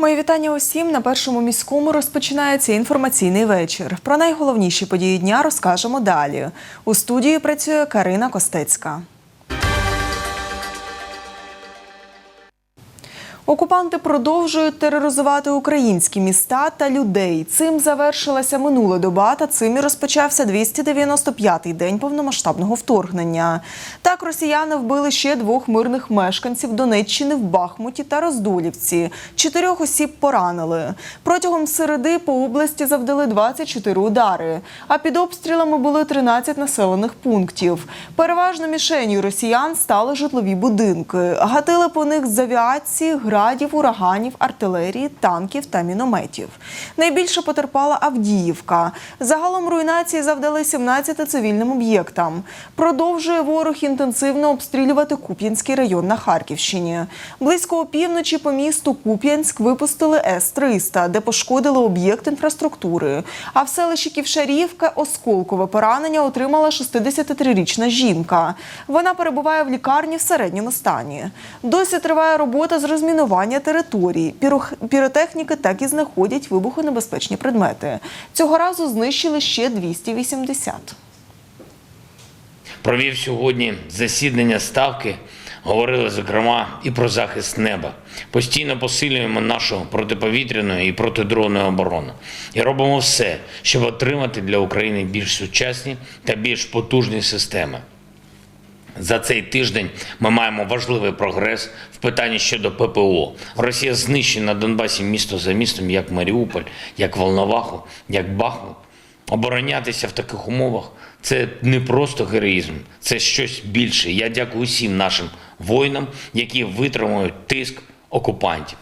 Мої вітання усім на першому міському розпочинається інформаційний вечір. Про найголовніші події дня розкажемо далі. У студії працює Карина Костецька. Окупанти продовжують тероризувати українські міста та людей. Цим завершилася минула доба, та цим і розпочався 295-й день повномасштабного вторгнення. Так росіяни вбили ще двох мирних мешканців Донеччини в Бахмуті та Роздолівці. Чотирьох осіб поранили. Протягом середи по області завдали 24 удари. А під обстрілами були 13 населених пунктів. Переважно мішенью росіян стали житлові будинки. Гатили по них з авіації, градів, ураганів, артилерії, танків та мінометів. Найбільше потерпала Авдіївка. Загалом руйнації завдали 17 цивільним об'єктам. Продовжує ворог інтенсивно обстрілювати Куп'янський район на Харківщині. Близько опівночі по місту Куп'янськ випустили С-300, де пошкодили об'єкт інфраструктури. А в селищі Ківшарівка осколкове поранення отримала 63-річна жінка. Вона перебуває в лікарні в середньому стані. Досі триває робота з розмінування території. Пірох- Піротехніки так і знаходять вибухонебезпечні предмети. Цього разу знищили ще 280. Провів сьогодні засідання ставки. Говорили зокрема і про захист неба. Постійно посилюємо нашу протиповітряну і протидронну оборону і робимо все, щоб отримати для України більш сучасні та більш потужні системи. За цей тиждень ми маємо важливий прогрес в питанні щодо ППО. Росія знищує на Донбасі місто за містом, як Маріуполь, як Волноваху, як Бахмут. Оборонятися в таких умовах це не просто героїзм, це щось більше. Я дякую усім нашим воїнам, які витримують тиск окупантів.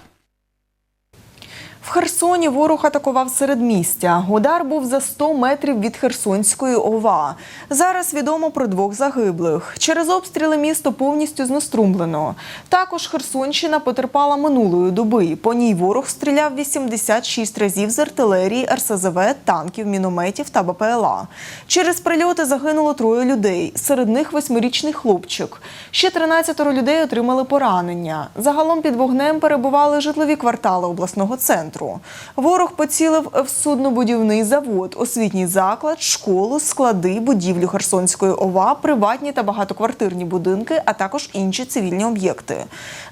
В Херсоні ворог атакував середмістя. Удар був за 100 метрів від Херсонської ОВА. Зараз відомо про двох загиблих. Через обстріли місто повністю знеструмлено. Також Херсонщина потерпала минулої доби. По ній ворог стріляв 86 разів з артилерії, РСЗВ, танків, мінометів та БПЛА. Через прильоти загинуло троє людей. Серед них восьмирічний хлопчик. Ще 13 людей отримали поранення. Загалом під вогнем перебували житлові квартали обласного центру. Ворог поцілив в суднобудівний завод, освітній заклад, школу, склади, будівлю Херсонської ОВА, приватні та багатоквартирні будинки, а також інші цивільні об'єкти.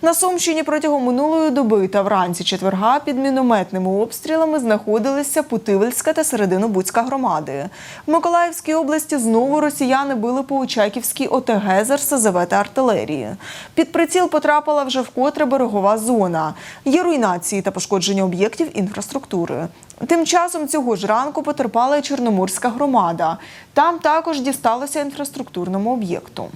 На Сумщині протягом минулої доби та вранці четверга під мінометними обстрілами знаходилися Путивельська та Серединобудська громади. В Миколаївській області знову росіяни били по Очаківській ОТГ з РСЗВ та артилерії. Під приціл потрапила вже вкотре берегова зона. Є руйнації та пошкодження об'єктів інфраструктури. Тим часом цього ж ранку потерпала і Чорноморська громада. Там також дісталося інфраструктурному об'єкту.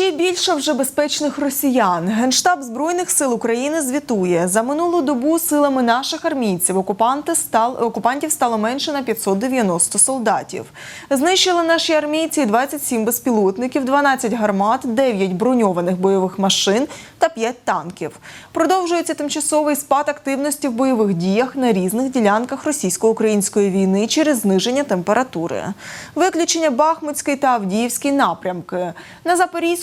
Ще більше вже безпечних росіян. Генштаб Збройних сил України звітує за минулу добу силами наших армійців окупанти стал, окупантів стало менше на 590 солдатів. Знищили наші армійці 27 безпілотників, 12 гармат, 9 броньованих бойових машин та 5 танків. Продовжується тимчасовий спад активності в бойових діях на різних ділянках російсько-української війни через зниження температури. Виключення Бахмутський та Авдіївський напрямки. На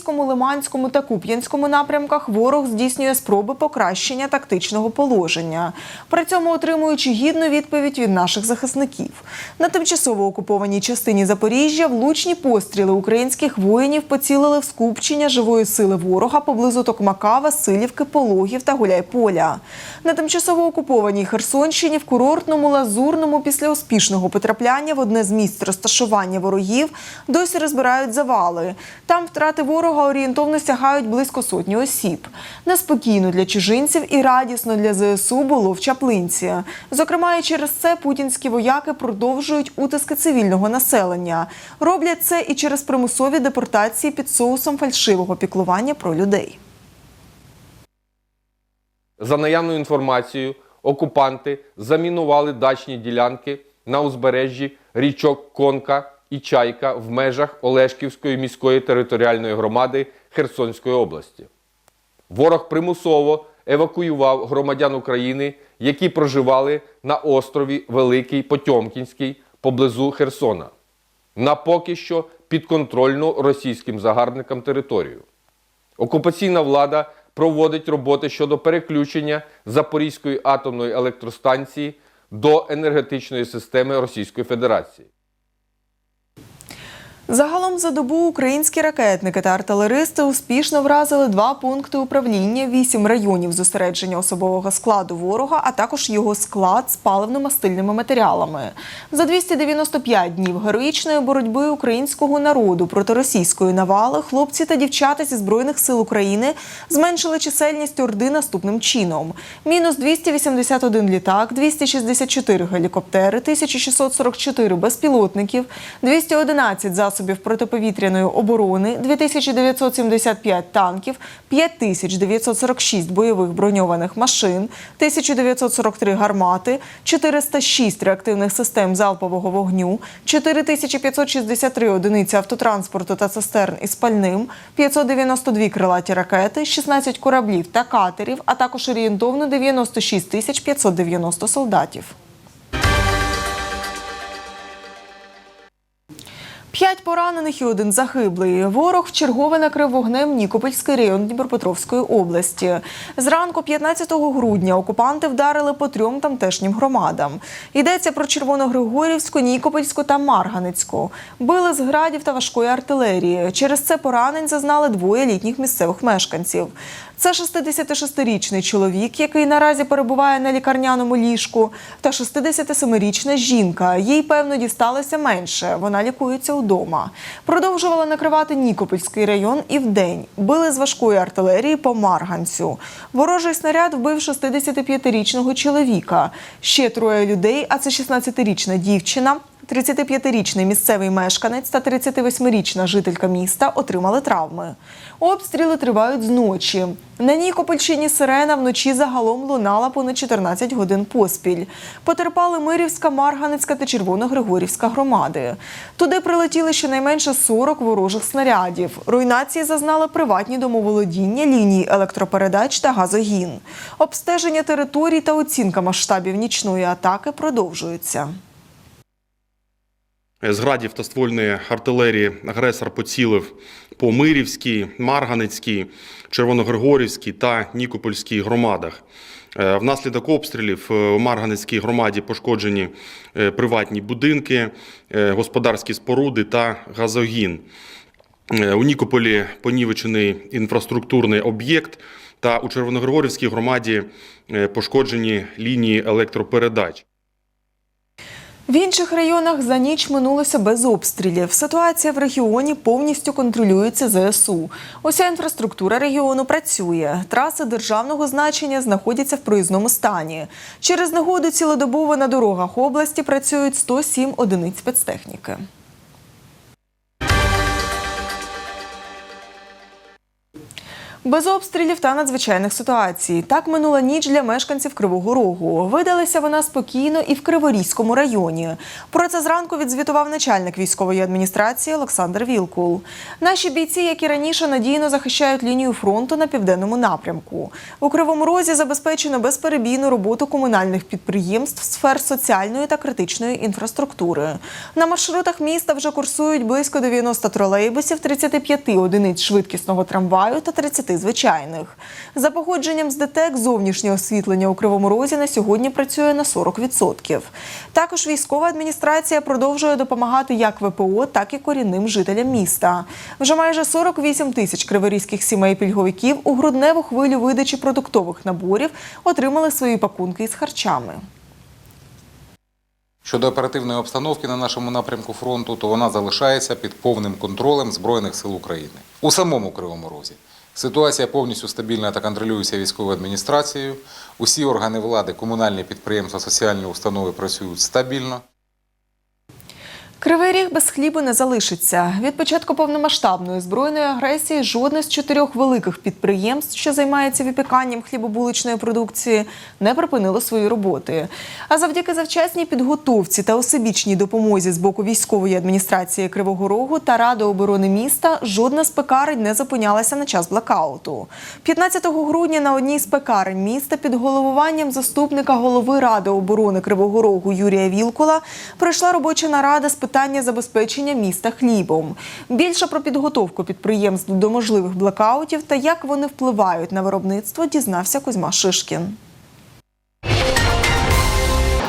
Запорізькому, Лиманському та Куп'янському напрямках ворог здійснює спроби покращення тактичного положення, при цьому отримуючи гідну відповідь від наших захисників. На тимчасово окупованій частині Запоріжжя влучні постріли українських воїнів поцілили в скупчення живої сили ворога поблизу Токмака, Васильівки, Пологів та Гуляйполя. На тимчасово окупованій Херсонщині в курортному Лазурному після успішного потрапляння в одне з місць розташування ворогів досі розбирають завали. Там втрати ворога орієнтовно сягають близько сотні осіб. Неспокійно для чужинців і радісно для ЗСУ було в Чаплинці. Зокрема, і через це путінські вояки продовжують утиски цивільного населення. Роблять це і через примусові депортації під соусом фальшивого піклування про людей. За наявною інформацією, окупанти замінували дачні ділянки на узбережжі річок Конка і Чайка в межах Олешківської міської територіальної громади Херсонської області. Ворог примусово евакуював громадян України, які проживали на острові Великий Потьомкінський поблизу Херсона, на поки що підконтрольну російським загарбникам територію. Окупаційна влада проводить роботи щодо переключення Запорізької атомної електростанції до енергетичної системи Російської Федерації. Загалом за добу українські ракетники та артилеристи успішно вразили два пункти управління, вісім районів зосередження особового складу ворога, а також його склад з паливно-мастильними матеріалами. За 295 днів героїчної боротьби українського народу проти російської навали хлопці та дівчата зі збройних сил України зменшили чисельність орди наступним чином: мінус 281 літак, 264 гелікоптери, 1644 безпілотників, 211 засобів протиповітряної оборони, 2975 танків, 5946 бойових броньованих машин, 1943 гармати, 406 реактивних систем залпового вогню, 4563 одиниці автотранспорту та цистерн із пальним, 592 крилаті ракети, 16 кораблів та катерів, а також орієнтовно 96 тисяч 590 солдатів. П'ять поранених і один загиблий. Ворог вчергове накрив вогнем Нікопольський район Дніпропетровської області. Зранку 15 грудня окупанти вдарили по трьом тамтешнім громадам. Йдеться про Червоногригорівську, Нікопольську та Марганицьку. Били з градів та важкої артилерії. Через це поранень зазнали двоє літніх місцевих мешканців. Це 66-річний чоловік, який наразі перебуває на лікарняному ліжку, та 67-річна жінка. Їй певно дісталося менше. Вона лікується вдома. Продовжувала накривати Нікопольський район і вдень. Били з важкої артилерії по Марганцю. Ворожий снаряд вбив 65-річного чоловіка. Ще троє людей, а це 16-річна дівчина. 35-річний місцевий мешканець та 38-річна жителька міста отримали травми. Обстріли тривають зночі. На Нікопольщині сирена вночі загалом лунала понад 14 годин поспіль. Потерпали Мирівська, Марганецька та Червоногригорівська громади. Туди прилетіли щонайменше 40 ворожих снарядів. Руйнації зазнали приватні домоволодіння, лінії електропередач та газогін. Обстеження територій та оцінка масштабів нічної атаки продовжуються. З градів та ствольної артилерії агресор поцілив по Мирівській, Марганецькій, Червоногригорівській та Нікопольській громадах. Е, Внаслідок обстрілів е, у Марганецькій громаді пошкоджені е, приватні будинки, господарські споруди та газогін. У Нікополі понівечений інфраструктурний об'єкт, та у Червоногригорівській громаді пошкоджені лінії електропередач. В інших районах за ніч минулося без обстрілів. Ситуація в регіоні повністю контролюється ЗСУ. Уся інфраструктура регіону працює. Траси державного значення знаходяться в проїзному стані. Через негоду цілодобово на дорогах області працюють 107 одиниць спецтехніки. Без обстрілів та надзвичайних ситуацій. Так минула ніч для мешканців Кривого Рогу. Видалася вона спокійно і в Криворізькому районі. Про це зранку відзвітував начальник військової адміністрації Олександр Вілкул. Наші бійці, як і раніше, надійно захищають лінію фронту на південному напрямку. У Кривому Розі забезпечено безперебійну роботу комунальних підприємств сфер соціальної та критичної інфраструктури. На маршрутах міста вже курсують близько 90 тролейбусів, 35 одиниць швидкісного трамваю та 30 звичайних. За погодженням з ДТЕК зовнішнє освітлення у Кривому Розі на сьогодні працює на 40%. Також військова адміністрація продовжує допомагати як ВПО, так і корінним жителям міста. Вже майже 48 тисяч криворізьких сімей пільговиків у грудневу хвилю видачі продуктових наборів отримали свої пакунки із харчами. Щодо оперативної обстановки на нашому напрямку фронту, то вона залишається під повним контролем Збройних сил України. У самому Кривому Розі ситуація повністю стабільна та контролюється військовою адміністрацією. Усі органи влади, комунальні підприємства, соціальні установи працюють стабільно. Кривий ріг без хлібу не залишиться. Від початку повномасштабної збройної агресії жодне з чотирьох великих підприємств, що займається випіканням хлібобуличної продукції, не припинило свої роботи. А завдяки завчасній підготовці та усебічній допомозі з боку військової адміністрації Кривого Рогу та Ради оборони міста жодна з пекарень не зупинялася на час блокауту. 15 грудня на одній з пекарень міста під головуванням заступника голови Ради оборони Кривого Рогу Юрія Вілкула пройшла робоча нарада з питання забезпечення міста хлібом. Більше про підготовку підприємств до можливих блекаутів та як вони впливають на виробництво, дізнався Кузьма Шишкін.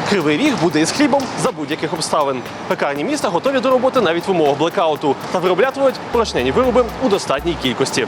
Кривий ріг буде із хлібом за будь-яких обставин. Пекарні міста готові до роботи навіть в умовах блекауту та вироблятимуть порожнені вироби у достатній кількості.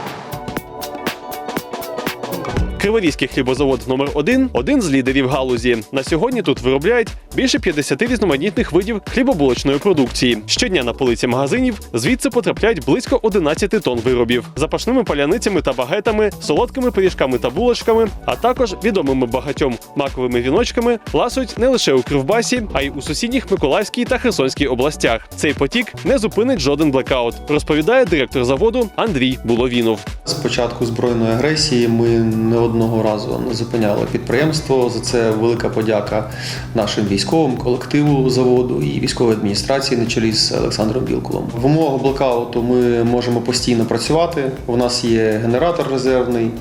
Криворізький хлібозавод номер 1 один з лідерів галузі. На сьогодні тут виробляють більше 50 різноманітних видів хлібобулочної продукції. Щодня на полиці магазинів звідси потрапляють близько 11 тонн виробів, запашними паляницями та багетами, солодкими пиріжками та булочками, а також відомими багатьом маковими віночками ласують не лише у Кривбасі, а й у сусідніх Миколаївській та Херсонській областях. Цей потік не зупинить жоден блекаут, розповідає директор заводу Андрій Буловінов. З початку збройної агресії ми не одного разу не зупиняли підприємство. За це велика подяка нашим військовим, колективу заводу і військовій адміністрації на чолі з Олександром Білкулом. В умовах блокауту ми можемо постійно працювати. У нас є генератор резервний,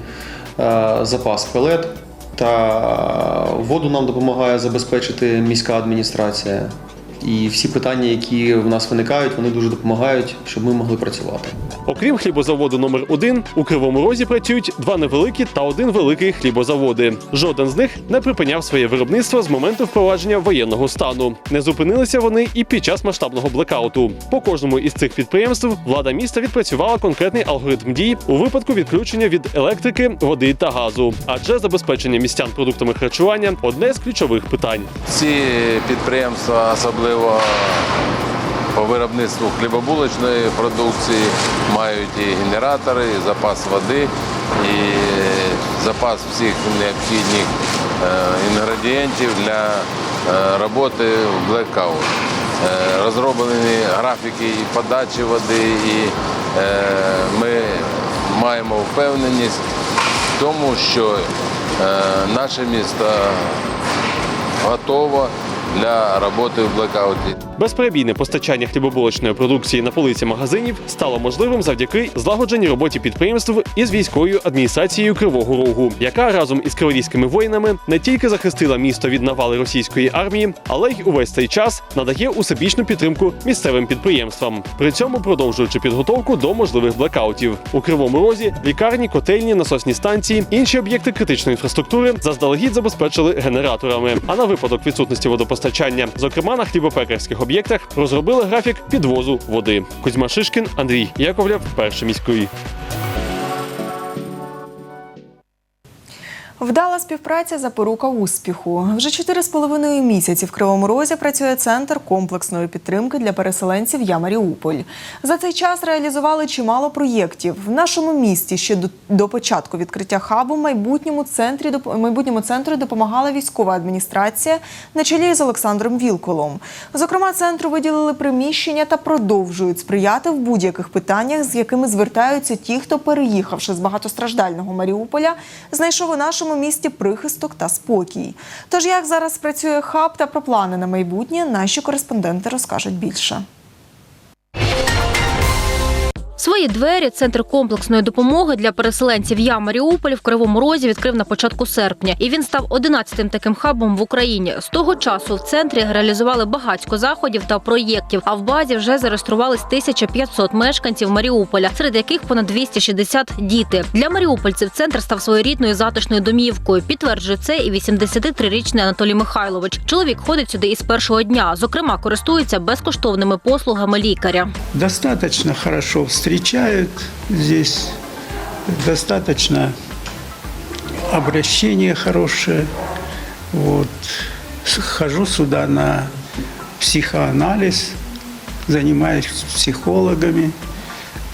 е, запас пелет. Та воду нам допомагає забезпечити міська адміністрація. І всі питання, які в нас виникають, вони дуже допомагають, щоб ми могли працювати. Окрім хлібозаводу номер 1 у Кривому Розі працюють два невеликі та один великий хлібозаводи. Жоден з них не припиняв своє виробництво з моменту впровадження воєнного стану. Не зупинилися вони і під час масштабного блекауту. По кожному із цих підприємств влада міста відпрацювала конкретний алгоритм дій у випадку відключення від електрики, води та газу. Адже забезпечення містян продуктами харчування одне з ключових питань. Ці підприємства, особливо по виробництву хлібобулочної продукції, мають і генератори, і запас води, і запас всіх необхідних е, інгредієнтів для е, роботи в блекаут. Е, Розроблені графіки і подачі води, і ми маємо впевненість в тому, що наше місто готово для роботи в блекауті. Безперебійне постачання хлібобулочної продукції на полиці магазинів стало можливим завдяки злагодженій роботі підприємств із військовою адміністрацією Кривого Рогу, яка разом із криворізькими воїнами не тільки захистила місто від навали російської армії, але й увесь цей час надає усебічну підтримку місцевим підприємствам, при цьому продовжуючи підготовку до можливих блекаутів у кривому розі. Лікарні, котельні, насосні станції, інші об'єкти критичної інфраструктури заздалегідь забезпечили генераторами. А на випадок відсутності водопостачання, зокрема на хлібопекарських об'єктах, розробили графік підвозу води. Кузьма Шишкін, Андрій Яковлєв, перший міський. Вдала співпраця запорука успіху. Вже чотири з половиною місяці в Кривому Розі працює центр комплексної підтримки для переселенців Я Маріуполь. За цей час реалізували чимало проєктів. В нашому місті ще до, початку відкриття хабу майбутньому центрі майбутньому центру допомагала військова адміністрація на чолі з Олександром Вілколом. Зокрема, центру виділили приміщення та продовжують сприяти в будь-яких питаннях, з якими звертаються ті, хто переїхавши з багатостраждального Маріуполя, знайшов у нашому місті прихисток та спокій. Тож як зараз працює хаб та про плани на майбутнє, наші кореспонденти розкажуть більше. Свої двері центр комплексної допомоги для переселенців Я Маріуполь в Кривому Розі відкрив на початку серпня, і він став 11-тим таким хабом в Україні. З того часу в центрі реалізували багатько заходів та проєктів. А в базі вже зареєструвались 1500 мешканців Маріуполя, серед яких понад 260 діти. Для маріупольців центр став своєрідною затишною домівкою. Підтверджує це і 83-річний Анатолій Михайлович. Чоловік ходить сюди із першого дня. Зокрема, користується безкоштовними послугами лікаря. достаточно хорошо встречают здесь, достаточно обращение хорошее. Вот. Хожу сюда на психоанализ, занимаюсь с психологами.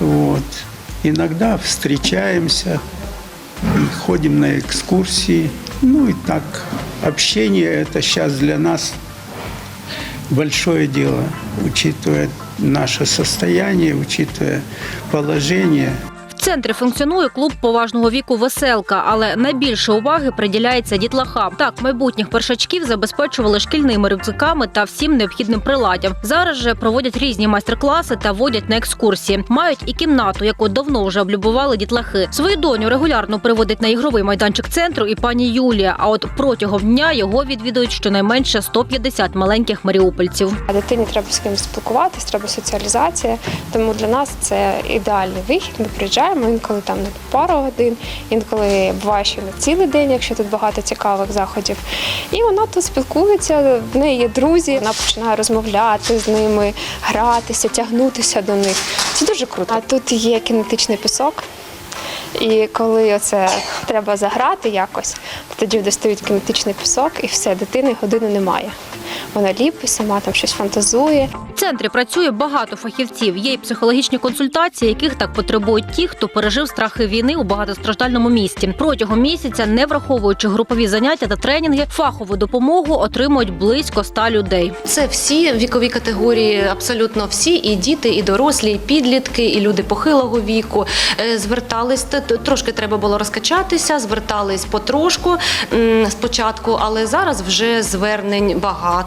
Вот. Иногда встречаемся, ходим на экскурсии. Ну и так, общение это сейчас для нас большое дело, учитывая наше состояние, учитывая положение. Центрі функціонує клуб поважного віку Веселка, але найбільше уваги приділяється дітлахам. Так, майбутніх першачків забезпечували шкільними рюкзаками та всім необхідним приладдям. Зараз же проводять різні майстер-класи та водять на екскурсії. Мають і кімнату, яку давно вже облюбували дітлахи. Свою доню регулярно приводить на ігровий майданчик центру і пані Юлія. А от протягом дня його відвідують щонайменше 150 маленьких маріупольців. А дитині треба з кимось спілкуватись, треба соціалізація. Тому для нас це ідеальний вихід. Ми приїжджаємо інколи там на пару годин, інколи буває, що на цілий день, якщо тут багато цікавих заходів. І вона тут спілкується, в неї є друзі, вона починає розмовляти з ними, гратися, тягнутися до них. Це дуже круто. А тут є кінетичний пісок. І коли оце треба заграти якось, то тоді достають кінетичний пісок, і все, дитини години немає. Вона ліпить, сама там щось фантазує. В центрі працює багато фахівців. Є й психологічні консультації, яких так потребують ті, хто пережив страхи війни у багатостраждальному місті. Протягом місяця, не враховуючи групові заняття та тренінги, фахову допомогу отримують близько ста людей. Це всі вікові категорії, абсолютно всі, і діти, і дорослі, і підлітки, і люди похилого віку. Е, Звертались трошки треба було розкачатися, звертались потрошку спочатку, але зараз вже звернень багато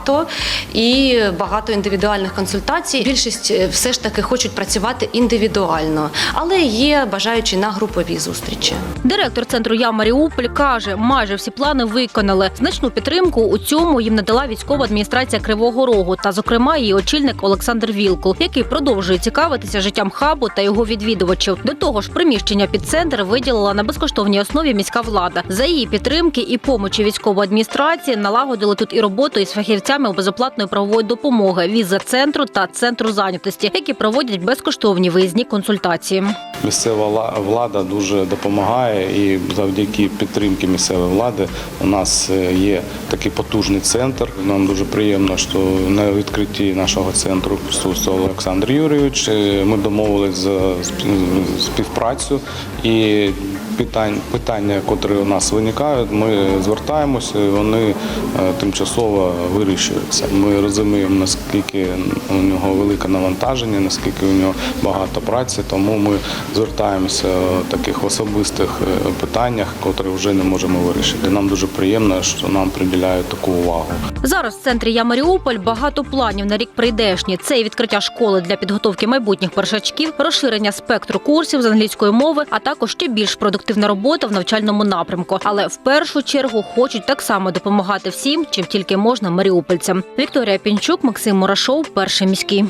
і багато індивідуальних консультацій. Більшість е, все ж таки хочуть працювати індивідуально, але є бажаючі на групові зустрічі. Директор центру Я Маріуполь каже, майже всі плани виконали. Значну підтримку у цьому їм надала військова адміністрація Кривого Рогу та, зокрема, її очільник Олександр Вілкул, який продовжує цікавитися життям хабу та його відвідувачів. До того ж, приміщення під центр виділила на безкоштовній основі міська влада. За її підтримки і помочі військової адміністрації налагодили тут і роботу із фахівцями безоплатної правової допомоги віза центру та центру зайнятості, які проводять безкоштовні виїзні консультації. Місцева влада дуже допомагає, і завдяки підтримки місцевої влади у нас е, є такий потужний центр. Нам дуже приємно, що на відкритті нашого центру присутствував Олександр Юрійович. Е, Ми домовились за співпрацю і питань, питання, котрі у нас виникають, ми звертаємося, і вони е, тимчасово вирішуються. Ми розуміємо, наскільки у нього велике навантаження, наскільки у нього багато праці, тому ми звертаємося в таких особистих е, питаннях, котрі вже не можемо вирішити. Нам дуже приємно, що нам приділяють таку увагу. Зараз в центрі Я Маріуполь багато планів на рік прийдешні. Це і відкриття школи для підготовки майбутніх першачків, розширення спектру курсів з англійської мови, а також ще більш продуктивна робота в навчальному напрямку. Але в першу чергу хочуть так само допомагати всім, чим тільки можна маріупольцям. Вікторія Пінчук, Максим Мурашов, перший міський.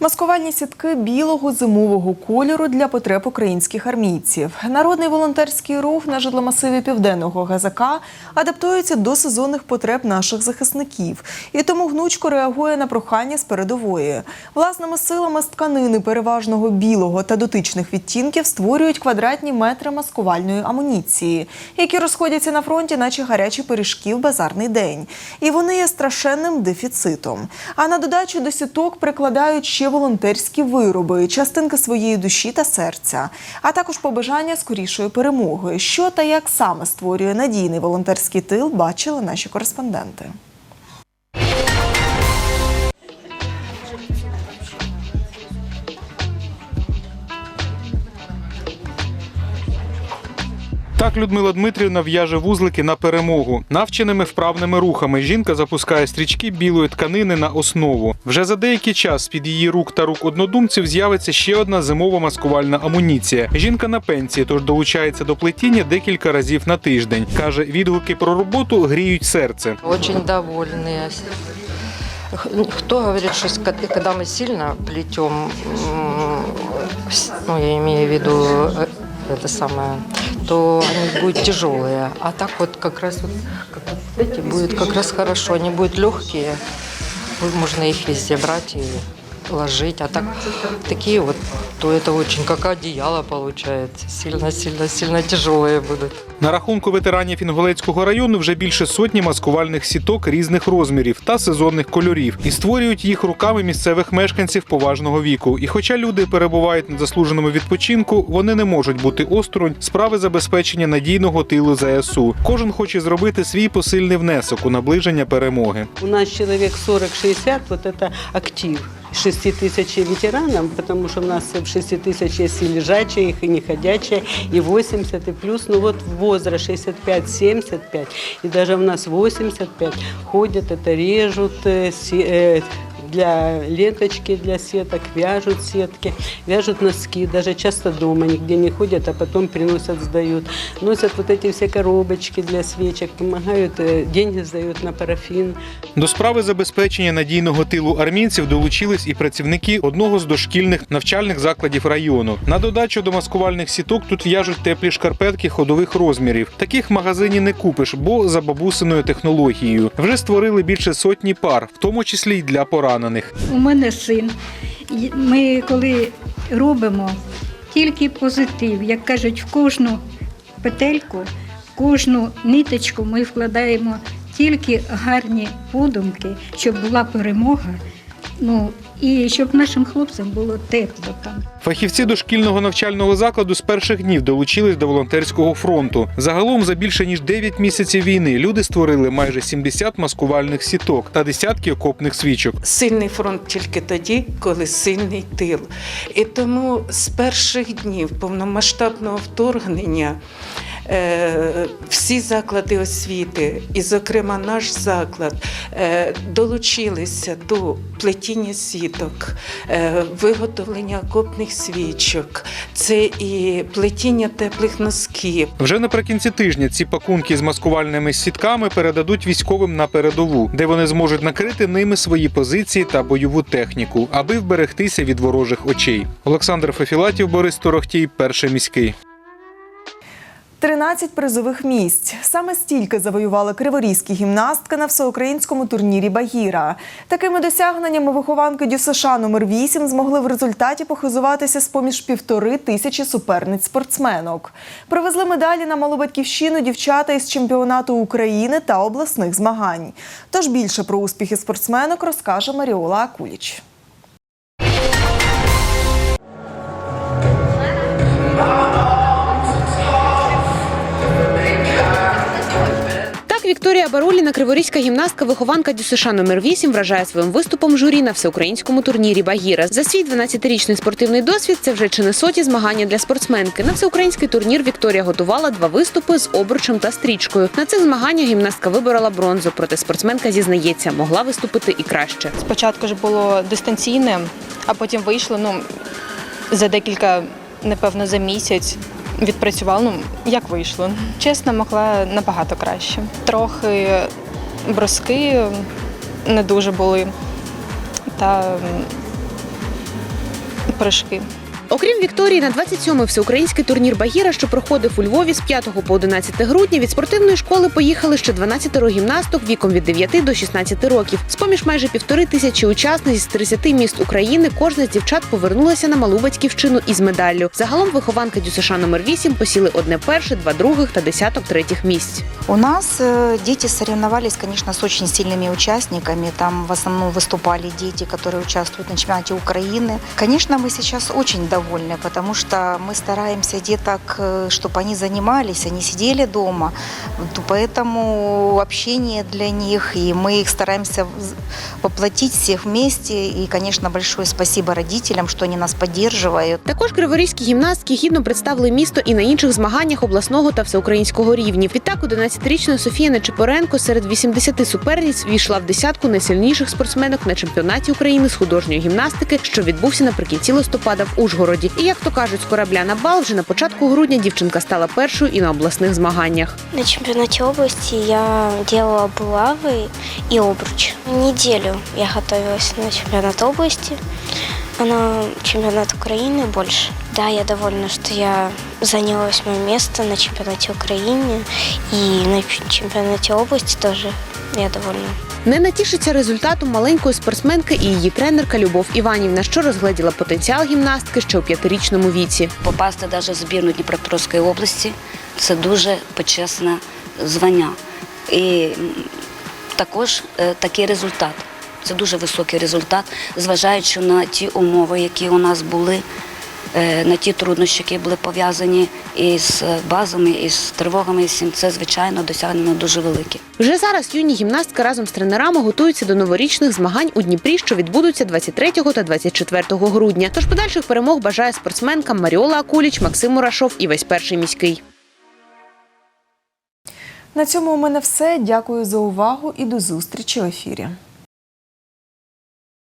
Маскувальні сітки білого зимового кольору для потреб українських армійців. Народний волонтерський рух на житломасиві південного Газака адаптується до сезонних потреб наших захисників і тому гнучко реагує на прохання з передової. Власними силами з тканини переважного білого та дотичних відтінків створюють квадратні метри маскувальної амуніції, які розходяться на фронті, наче гарячі пиріжки в базарний день. І вони є страшенним дефіцитом. А на додачу до сіток прикладають ще волонтерські вироби, частинки своєї душі та серця, а також побажання скорішої перемоги. Що та як саме створює надійний волонтерський тил, бачили наші кореспонденти. Так Людмила Дмитрівна в'яже вузлики на перемогу. Навченими вправними рухами жінка запускає стрічки білої тканини на основу. Вже за деякий час під її рук та рук однодумців з'явиться ще одна зимова маскувальна амуніція. Жінка на пенсії, тож долучається до плетіння декілька разів на тиждень. каже, відгуки про роботу гріють серце. Очень довольны. Х- Кто говорит, что с- ко- когда мы сильно плетем, м, с- ну, я имею в виду э, это самое, то они будут тяжелые. А так вот как раз вот, как вот эти будут как раз хорошо, они будут легкие. Вот Можно их везде брать и ложить. А так такие вот, то это очень как одеяло получается. Сильно-сильно-сильно тяжелые будут. На рахунку ветеранів Інгулецького району вже більше сотні маскувальних сіток різних розмірів та сезонних кольорів і створюють їх руками місцевих мешканців поважного віку. І хоча люди перебувають на заслуженому відпочинку, вони не можуть бути осторонь справи забезпечення надійного тилу ЗСУ. Кожен хоче зробити свій посильний внесок у наближення перемоги. У нас человек 40-60, вот это актив. 6 тысяч ветеранам, потому что у нас в 6 тысяч есть и лежачие, их и не ходячие, и 80, и плюс. Ну вот возраст 65-75, и даже у нас 85 ходят, это режут, э, се- э, для ленточки для сеток, вяжут сетки, вяжут носки, даже часто дома нигде не ходят, а потом приносят, сдают. Носят вот эти все коробочки для свечек, помогают, э, деньги сдают на парафин. До справи забезпечення надійного тилу армійців долучились і працівники одного з дошкільних навчальних закладів району. На додачу до маскувальних сіток тут в'яжуть теплі шкарпетки ходових розмірів. Таких в магазині не купиш, бо за бабусиною технологією. Вже створили більше сотні пар, в тому числі й для поранених. У мене син. Ми коли робимо тільки позитив, як кажуть, в кожну петельку, в кожну ниточку ми вкладаємо тільки гарні подумки, щоб була перемога. Ну і щоб нашим хлопцям було тепло там. Фахівці дошкільного навчального закладу з перших днів долучились до волонтерського фронту. Загалом за більше ніж 9 місяців війни люди створили майже 70 маскувальних сіток та десятки окопних свічок. Сильний фронт тільки тоді, коли сильний тил. І тому з перших днів повномасштабного вторгнення всі заклади освіти, і, зокрема, наш заклад, е, долучилися до плетіння сіток, е, виготовлення окопних свічок, це і плетіння теплих носків. Вже наприкінці тижня ці пакунки з маскувальними сітками передадуть військовим на передову, де вони зможуть накрити ними свої позиції та бойову техніку, аби вберегтися від ворожих очей. Олександр Фефілатів, Борис Торохтій, перший міський. 13 призових місць. Саме стільки завоювали криворізькі гімнастки на всеукраїнському турнірі Багіра. Такими досягненнями вихованки ДЮСШ номер 8 змогли в результаті похизуватися з поміж півтори тисячі суперниць спортсменок. Привезли медалі на малу батьківщину дівчата із чемпіонату України та обласних змагань. Тож більше про успіхи спортсменок розкаже Маріола Акуліч. Вікторія Баруліна, криворізька гімнастка, вихованка ДЮСШ номер 8 вражає своїм виступом журі на всеукраїнському турнірі Багіра. За свій 12-річний спортивний досвід це вже чи не соті змагання для спортсменки. На всеукраїнський турнір Вікторія готувала два виступи з обручем та стрічкою. На цих змаганнях гімнастка виборола бронзу, проте спортсменка зізнається, могла виступити і краще. Спочатку ж було дистанційне, а потім вийшло ну, за декілька, напевно, за місяць. Відпрацювала, ну як вийшло. Чесно, могла набагато краще. Трохи броски не дуже були та прыжки. Окрім Вікторії, на 27-й всеукраїнський турнір Багіра, що проходив у Львові з 5 по 11 грудня, від спортивної школи поїхали ще 12 гімнасток віком від 9 до 16 років. З поміж майже півтори тисячі учасниць з 30 міст України кожна з дівчат повернулася на малу батьківщину із медаллю. Загалом вихованки ДЮСШ номер 8 посіли одне перше, два других та десяток третіх місць. У нас э, дети соревновались, конечно, с очень сильными участниками. Там в основном выступали дети, которые участвуют на чемпионате Украины. Конечно, мы сейчас очень довольны, потому что мы стараемся деток, чтобы они занимались, они сидели дома. Вот Поэтому общение для них, и мы их стараемся вз- воплотить всех вместе. И, конечно, большое спасибо родителям, что они нас поддерживают. Також криворізькі гімнастки гідно представили місто і на інших змаганнях обласного та всеукраїнського рівнів. Відтак, 11-річна Софія Нечипоренко серед 80 суперниць війшла в десятку найсильніших спортсменок на чемпіонаті України з художньої гімнастики, що відбувся наприкінці листопада в Ужгороді. І як то кажуть, з корабля на бал вже на початку грудня дівчинка стала першою і на обласних змаганнях. На чемпионате области я делала булавы и обруч. Неделю я готовилась на чемпионат области, а на чемпионат Украины больше. Да, я довольна, что я заняла восьмое место на чемпионате Украины и на ч- чемпионате области тоже я довольна. Не натішиться результатом маленької спортсменки і її тренерка Любов Іванівна, що розгледіла потенціал гімнастки ще у п'ятирічному віці. Попасти навіть в збірну Дніпропетровської області це дуже почесне звання. І також е, такий результат. Це дуже високий результат, зважаючи на ті умови, які у нас були. Е, на ті труднощі, які були пов'язані із базами, із тривогами, і цим, це звичайно досягнення дуже велике. Вже зараз юні гімнастки разом з тренерами готуються до новорічних змагань у Дніпрі, що відбудуться 23 та 24 грудня. Тож подальших перемог бажає спортсменкам Маріола Акуліч, Максим Мурашов і весь перший міський. На цьому у мене все. Дякую за увагу і до зустрічі в ефірі.